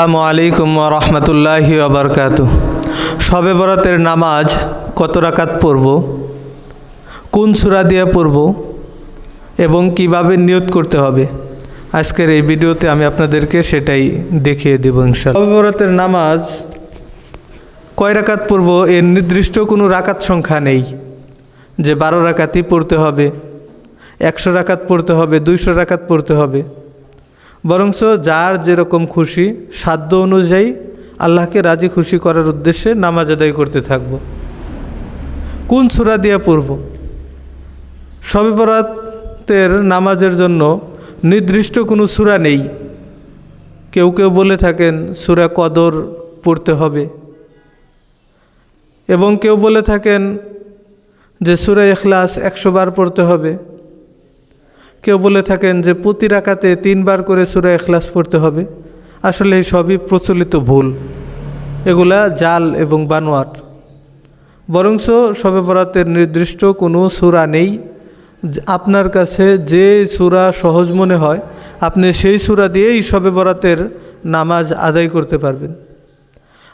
আসসালামু আলাইকুম রহমতুল্লাহি আবরকাত শবে বরাতের নামাজ কত রাকাত পড়ব? কোন সুরা দিয়ে পড়ব? এবং কীভাবে নিয়ত করতে হবে? আজকের এই ভিডিওতে আমি আপনাদেরকে সেটাই দেখিয়ে দেব ইনশাল্লাহ শবে বরাতের নামাজ কয় রাকাত পড়ব? এর নির্দিষ্ট কোনো রাকাত সংখ্যা নেই। যে বারো রাকাতই পড়তে হবে, একশো রাকাত পড়তে হবে, দুইশো রাকাত পড়তে হবে। বরঞ্চ যার যেরকম খুশি, সাধ্য অনুযায়ী আল্লাহকে রাজি খুশি করার উদ্দেশ্যে নামাজ আদায় করতে থাকব। কোন সুরা দিয়ে পড়ব? শবে বরাতের নামাজের জন্য নির্দিষ্ট কোনো সুরা নেই। কেউ কেউ বলে থাকেন, সুরা কদর পড়তে হবে। এবং কেউ বলে থাকেন যে সুরা এখলাস একশো বার পড়তে হবে। কেউ বলে থাকেন যে প্রতি রাকাতে তিনবার করে সুরা এখলাস পড়তে হবে। আসলে এই সবই প্রচলিত ভুল। এগুলা জাল এবং বানোয়াট। বরংস শবে বরাতের নির্দিষ্ট কোনো সুরা নেই। আপনার কাছে যে সুরা সহজ মনে হয়, আপনি সেই সুরা দিয়েই শবে বরাতের নামাজ আদায় করতে পারবেন।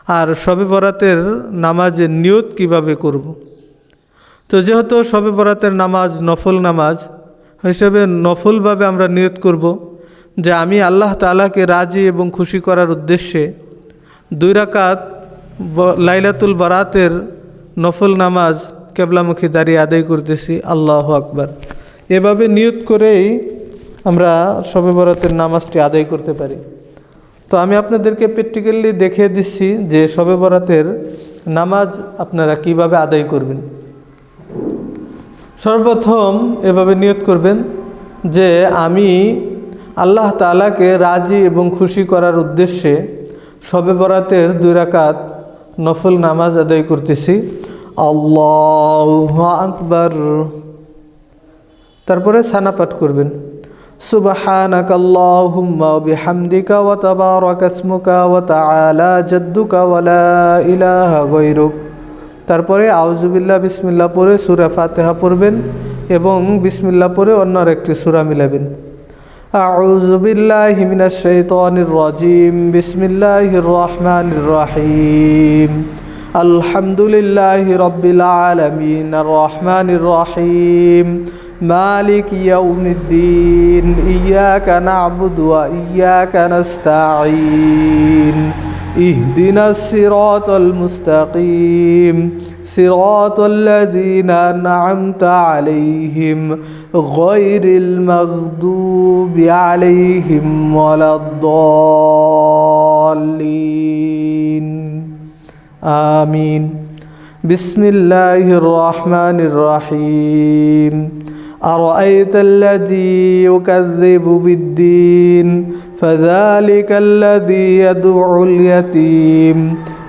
আর শবে বরাতের নামাজের নিয়ত কীভাবে করব। তো যেহেতু শবে বরাতের নামাজ নফল নামাজ হিসেবে নফলভাবে আমরা নিয়ত করব যে আমি আল্লাহ তালাকে রাজি এবং খুশি করার উদ্দেশ্যে দুই রাকাত লাইলাতুল বারাতের নফল নামাজ কেবলামুখী দাঁড়িয়ে আদায় করতেছি। আল্লাহ আকবার। এভাবে নিয়ত করেই আমরা শবে বরাতের নামাজটি আদায় করতে পারি। তো আমি আপনাদেরকে প্র্যাকটিক্যালি দেখিয়ে দিচ্ছি যে শবে বরাতের নামাজ আপনারা কীভাবে আদায় করবেন। সর্বপ্রথম এভাবে নিয়ত করবেন যে আমি আল্লাহ তালাকে রাজি এবং খুশি করার উদ্দেশ্যে শবে বরাতের দুই রাকাত নফল নামাজ আদায় করতেছি। আল্লাহ আকবর। তারপরে সানা পাঠ করবেন। ইসমুকা ওয়া তাআলা জাদ্দুকা তারপরে আউজুবিল্লা বিসমিল্লা পরে সুরা ফাতেহা পড়বেন এবং বিসমিল্লা পরে অন্য একটি সুরা মিলাবেন। আউজুবিল্লাহ হিমিনা শৈতানির রাজিম। বিসমিল্লাহ রহমান রাহিম। আলহামদুলিল্লাহ রব্বিল আলমিন। রহমান রাহিম। মালিক ইয়াউমিদ্দিন। ইয়াকা নাবুদু ওয়া ইয়াকা নাস্তাঈন। اهدنا الصراط المستقيم صراط الذين أنعمت عليهم غير المغضوب عليهم ولا الضالين. آمين. بسم الله الرحمن الرحيم. أرأيت الذي يكذب بالدين فذلك الذي يدعو اليتيم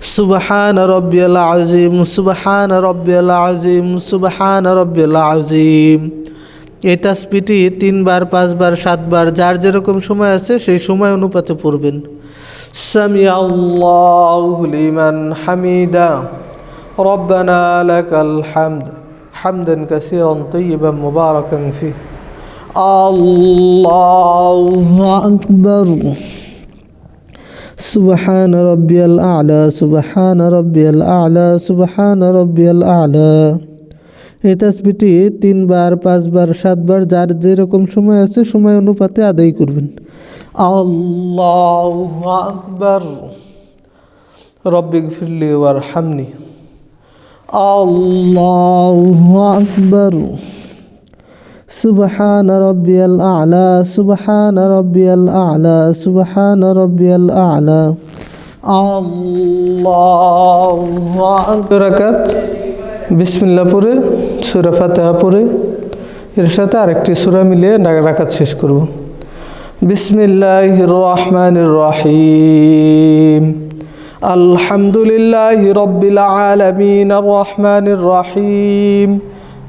সুবহান রব্বিল আজিম সুবহান রব্বিল আজিম সুবহান রব্বিল আজিম এই তাসপিটি তিনবার, পাঁচবার, সাতবার, যার যেরকম সময় আছে সেই সময় অনুপাতে পড়বেন। সামি লিমান হামিদা। রব্বানা লাকাল হামদ। হামদান কাসিরান তাইয়িবান মুবারাকান ফি আল্লাহু আকবার। সুবহান রব্বিয়াল আলা, সুবহান রব্বিয়াল আলা, সুবহান রব্বিয়াল আলা। এই তাসবিটি তিনবার, পাঁচবার, সাতবার, যার যেরকম সময় আছে সময় অনুপাতে আদায় করবেন। আল্লাহ আকবর। রব্বিক ফিরলি ওয়ার হামনি আল্লাহ আকবর। সুবহান রব্বিয়াল আলা, সুবহান রব্বিয়াল আলা, সুবহান রব্বিয়াল আলা। আল্লাহু রাকাত বিসমিল্লাহ এর সাথে আরেকটি সূরা মিলিয়ে রাকাত শেষ করব। বিসমিল্লাহির রহমানির রহিম। আলহামদুলিল্লাহ রব্বিল আলামিন আর রহমানির রহিম।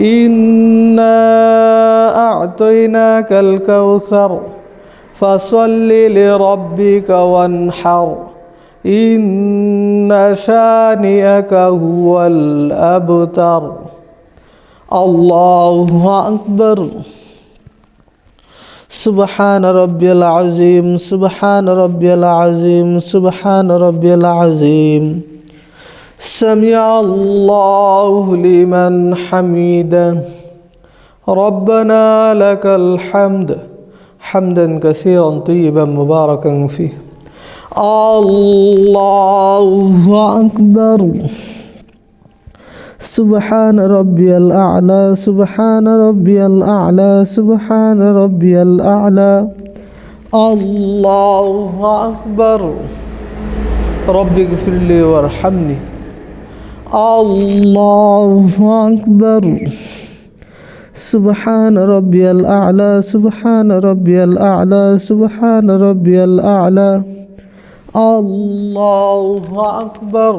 إنا أعطيناك الكوثر فصل لربك وانحر إن شانئك هو الأبتر. الله أكبر. سبحان ربي العظيم سبحان ربي العظيم سبحان ربي العظيم. سمع الله لمن حميده ربنا لك الحمد. حمدا كثيرا طيبا مباركا فيه. الله أكبر. سبحان ربي الأعلى سبحان ربي الأعلى سبحان ربي الأعلى. الله أكبر. رب اغفر لي وارحمني. الله أكبر سبحان ربي الأعلى سبحان ربي الأعلى سبحان ربي الأعلى الله أكبر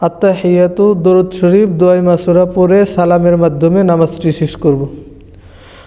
আত্মাহিয়াতু দরুদ শরীফ দোয়াই মাসুরা পরে সালামের মাধ্যমে নামাজটি শেষ করব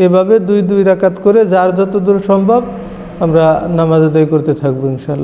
এভাবে দুই দুই রাকাত করে যার যতদূর সম্ভব আমরা নামাজ আদায় করতে থাকব ইনশাল্লাহ